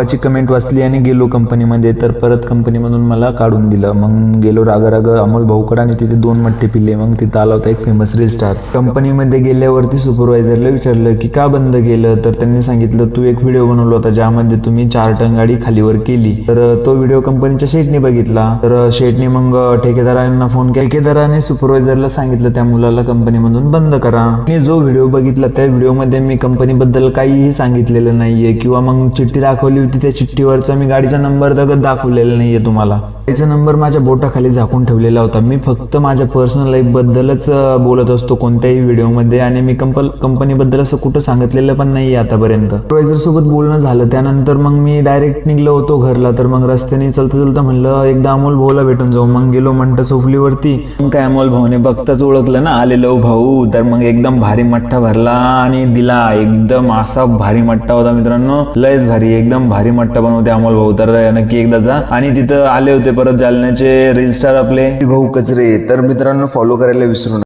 भावाची कमेंट वाचली आणि गेलो कंपनीमध्ये तर परत कंपनीमधून मला काढून दिलं. मग गेलो राग राग अमोल भाऊकडे आणि तिथे दोन मठ्ठे पिले मग तिथं आला होता एक फेमस रील स्टार कंपनीमध्ये गेल्यावरती सुपरवायझरला विचारलं की का बंद केलं? तर त्यांनी सांगितलं तू एक व्हिडिओ बनवला होता ज्यामध्ये तुम्ही चार टन गाडी खालीवर केली. तर तो व्हिडिओ कंपनीच्या शेटने बघितला. तर शेटने मग ठेकेदारांना फोन केला. ठेकेदाराने सुपरवायझरला सांगितलं त्या मुलाला कंपनीमधून बंद करा. मी जो व्हिडिओ बघितला त्या व्हिडिओमध्ये मी कंपनीबद्दल काहीही सांगितलेलं नाहीये. किंवा मग चिठ्ठी दाखवली होती त्या चिठ्ठीवरचा मी गाडीचा नंबर दगत दाखवलेला नाही आहे तुम्हाला. गाडीचा नंबर माझ्या बोटाखाली झाकून ठेवलेला होता. मी फक्त माझ्या पर्सनल लाईफ बद्दलच बोलत असतो कोणत्याही व्हिडिओमध्ये आणि मी कंपल कंपनीबद्दल असं कुठं सांगितलेलं पण नाहीये आतापर्यंत. सुपरवायझर सोबत बोलणं झालं. त्यानंतर मग मी डायरेक्ट निघलो होतो घरला. तर मग रस्त्याने चलता चलता म्हणलं एकदा अमोल भाऊला भेटून जाऊ. मग गेलो म्हणतो चोफलीवरती. मग काय अमोल भाऊने बघताच ओळखलं ना आलेलो हो भाऊ. तर मग एकदम भारी मठ्ठा भरला आणि दिला. एकदम असा भारी मठ्ठा होता मित्रांनो. लयच भारी एकदम भारी. भारी मठ्ठा बनवते अमोल भाऊ. तर नक्की एकदा जा. आणि तिथं आले होते परत जालन्याचे रील स्टार आपले. भाऊ कचरे. तर मित्रांनो फॉलो करायला विसरू नका.